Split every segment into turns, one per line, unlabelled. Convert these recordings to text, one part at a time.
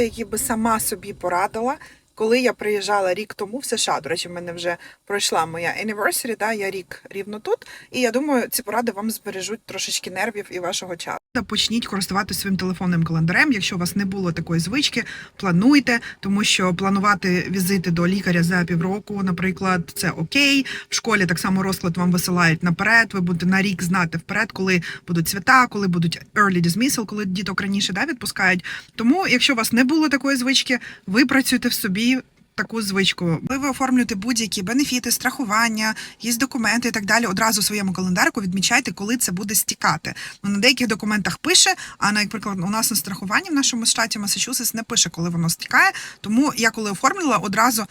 поради, які би сама собі порадила, коли я приїжджала рік тому в США. До речі, в мене вже пройшла моя anniversary, да, я рік рівно тут. І я думаю, ці поради вам збережуть трошечки нервів і вашого часу. Почніть користуватися своїм телефонним календарем. Якщо у вас не було такої звички, плануйте, тому що планувати візити до лікаря за півроку, наприклад, це окей. В школі так само розклад вам висилають наперед. Ви будете на рік знати вперед, коли будуть свята, коли будуть early dismissal, коли діток раніше да, відпускають. Тому, якщо у вас не було такої звички, ви працюєте в собі. Таку звичку, коли ви оформлюєте будь-які бенефіти, страхування, є документи і так далі. Одразу в своєму календарику відмічайте, коли це буде стікати. Ну на деяких документах пише. А наприклад, у нас на страхуванні в нашому штаті Масачусетс не пише, коли воно стікає. Тому я коли оформлювала, одразу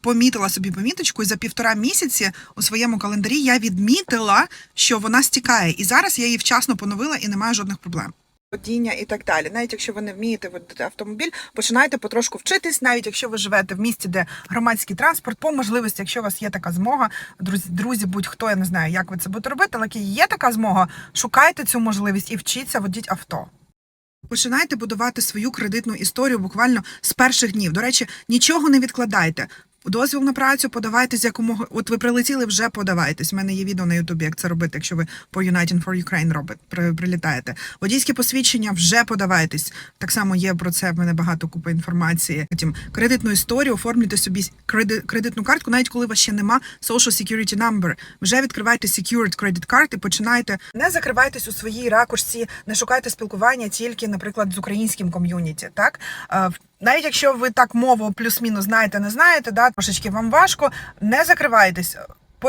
помітила собі поміточку, і за півтора місяці у своєму календарі я відмітила, що вона стікає. І зараз я її вчасно поновила і немає жодних проблем. Водіння і так далі. Навіть якщо ви не вмієте водити автомобіль, починайте потрошку вчитись, навіть якщо ви живете в місті, де громадський транспорт, по можливості, якщо у вас є така змога, друзі, друзі, будь-хто, я не знаю, як ви це будете робити, але як є така змога, шукайте цю можливість і вчіться водіть авто. Починайте будувати свою кредитну історію буквально з перших днів. До речі, нічого не відкладайте. Дозвіл на працю подавайтесь якомога. От ви прилетіли, вже подавайтесь. У мене є відео на Ютубі, як це робити, якщо ви по United for Ukraine робите, при- прилітаєте. Водійське посвідчення вже подавайтесь. Так само є про це. В мене багато купи інформації. Потім кредитну історію, оформлюйте собі креди- кредитну картку, навіть коли у вас ще нема social security number. Вже відкривайте secured credit card і починайте. Не закривайтесь у своїй ракушці, не шукайте спілкування тільки, наприклад, з українським ком'юніті. Так Е, навіть якщо ви так мову плюс-мінус знаєте, не знаєте, да, трошечки вам важко, не закривайтесь.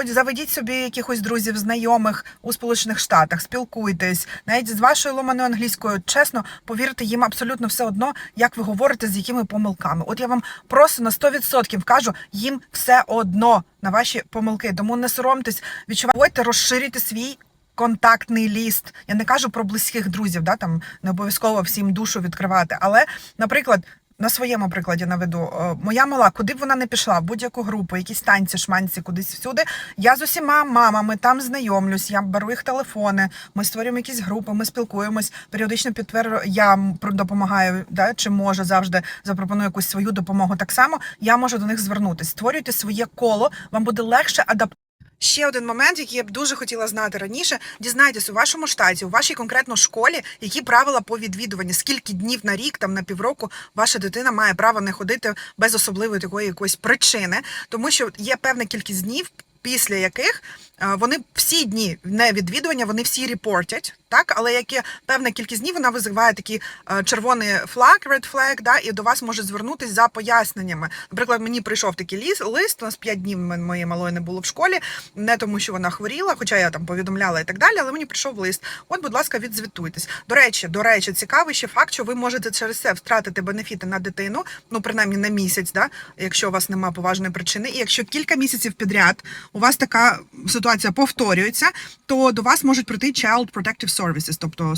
Заведіть собі якихось друзів, знайомих у Сполучених Штатах, спілкуйтесь, навіть з вашою ломаною англійською. Чесно, повірте, їм абсолютно все одно, як ви говорите, з якими помилками. От я вам просто на 100% кажу, їм все одно на ваші помилки. Тому не соромтесь, відчувайте, розширюйте свій контактний ліст. Я не кажу про близьких друзів, да, там не обов'язково всім душу відкривати. Але, наприклад, на своєму прикладі наведу, Е, моя мала, куди б вона не пішла, будь-яку групу, якісь танці, шманці, кудись всюди. Я з усіма мамами там знайомлюсь, я беру їх телефони, ми створюємо якісь групи, ми спілкуємось. Періодично підтверджую, я допомагаю, да, чи можу завжди запропоную якусь свою допомогу. Так само я можу до них звернутися. Створюйте своє коло, вам буде легше адаптувати. Ще один момент, який я б дуже хотіла знати раніше. Дізнайтесь у вашому штаті, у вашій конкретно школі, які правила по відвідуванні, скільки днів на рік, там на півроку, ваша дитина має право не ходити без особливої такої якоїсь причини, тому що є певна кількість днів. Після яких е, вони всі дні не відвідування, вони всі репортять, так, але як є певна кількість днів, вона визиває такий е, червоний флаг, red flag, да, і до вас можуть звернутися за поясненнями. Наприклад, мені прийшов такий ліс, лист, у нас 5 днів моєї малої не було в школі, не тому, що вона хворіла, хоча я там повідомляла і так далі, але мені прийшов лист. От, будь ласка, відзвітуйтесь. До речі, до речі, цікавий ще факт, що ви можете через це втратити бенефіти на дитину, ну принаймні на місяць, да, якщо у вас немає поважної причини. І якщо кілька місяців підряд у вас така ситуація повторюється, то до вас можуть прийти Child Protective Services, тобто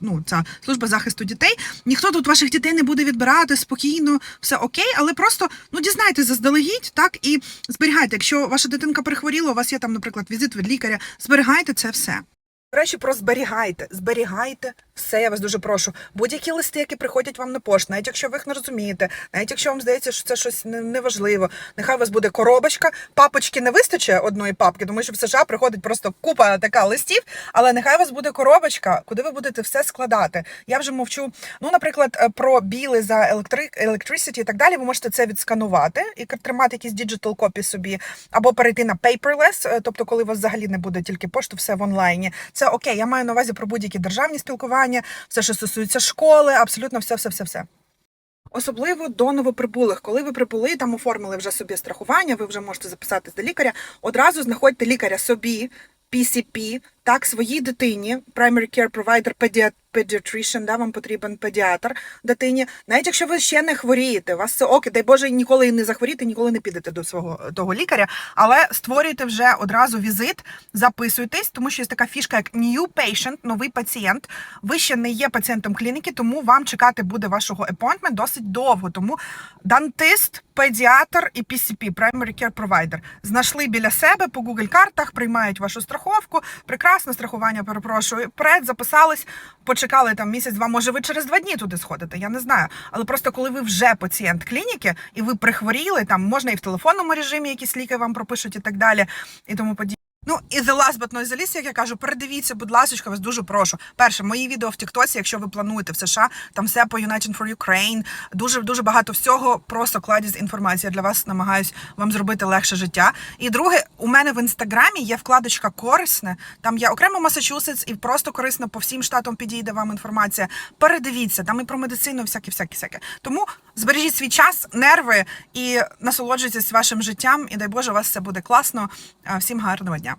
ну, ця служба захисту дітей. Ніхто тут ваших дітей не буде відбирати спокійно, все окей, але просто ну дізнайтеся заздалегідь, так і зберігайте. Якщо ваша дитинка перехворіла, у вас є там, наприклад, візит від лікаря, зберігайте це все. Речі, про зберігайте, зберігайте все, я вас дуже прошу. Будь-які листи, які приходять вам на пошту, навіть якщо ви їх не розумієте, навіть якщо вам здається, що це щось неважливо, нехай у вас буде коробочка. Папочки не вистачить одної папки, тому що в США приходить просто купа така листів, але нехай у вас буде коробочка, куди ви будете все складати. Я вже мовчу. Ну, наприклад, е, про біли за електрик, electricity і так далі. Ви можете це відсканувати і тримати якісь digital копі собі, або перейти на paperless, е, тобто, коли у вас взагалі не буде тільки пошту, все в онлайні. Це окей. Я маю на увазі про будь-які державні спілкування, все, що стосується школи, абсолютно все, все, все, все. Особливо до новоприбулих, коли ви прибули, там оформили вже собі страхування, ви вже можете записатись до лікаря. Одразу знаходьте лікаря собі, PCP, так, своїй дитині, primary care provider, pediatrician, да, вам потрібен педіатр дитині. Навіть якщо ви ще не хворієте, у вас це окей, дай Боже, ніколи не захворіти, ніколи не підете до свого того лікаря, але створюйте вже одразу візит, записуйтесь, тому що є така фішка, як new patient, новий пацієнт. Ви ще не є пацієнтом клініки, тому вам чекати буде вашого appointment досить довго. Тому дантист, педіатр і PCP, primary care provider, знайшли біля себе по Google картах, приймають вашу страховку. Прекрасне страхування, перепрошую. Вперед записались, почекали. Чекали там місяць-два, може ви через два дні туди сходите, я не знаю. Але просто коли ви вже пацієнт клініки і ви прихворіли, там можна і в телефонному режимі якісь ліки вам пропишуть і так далі, і тому подібне. Ну і the last but not the least, як я кажу, передивіться, будь ласка, вас дуже прошу. Перше, мої відео в Тіктосі, якщо ви плануєте в США, там все по United for Ukraine, дуже дуже багато всього. Просто кладіть інформацію. Я для вас намагаюсь вам зробити легше життя. І друге, у мене в інстаграмі є вкладочка корисне. Там є окремо Масачусетс і просто корисно по всім штатам підійде вам інформація. Передивіться, там і про медицину, всяке, всяке. Тому збережіть свій час, нерви і насолоджуйтесь вашим життям. І дай Боже, у вас все буде класно. Всім гарного дня.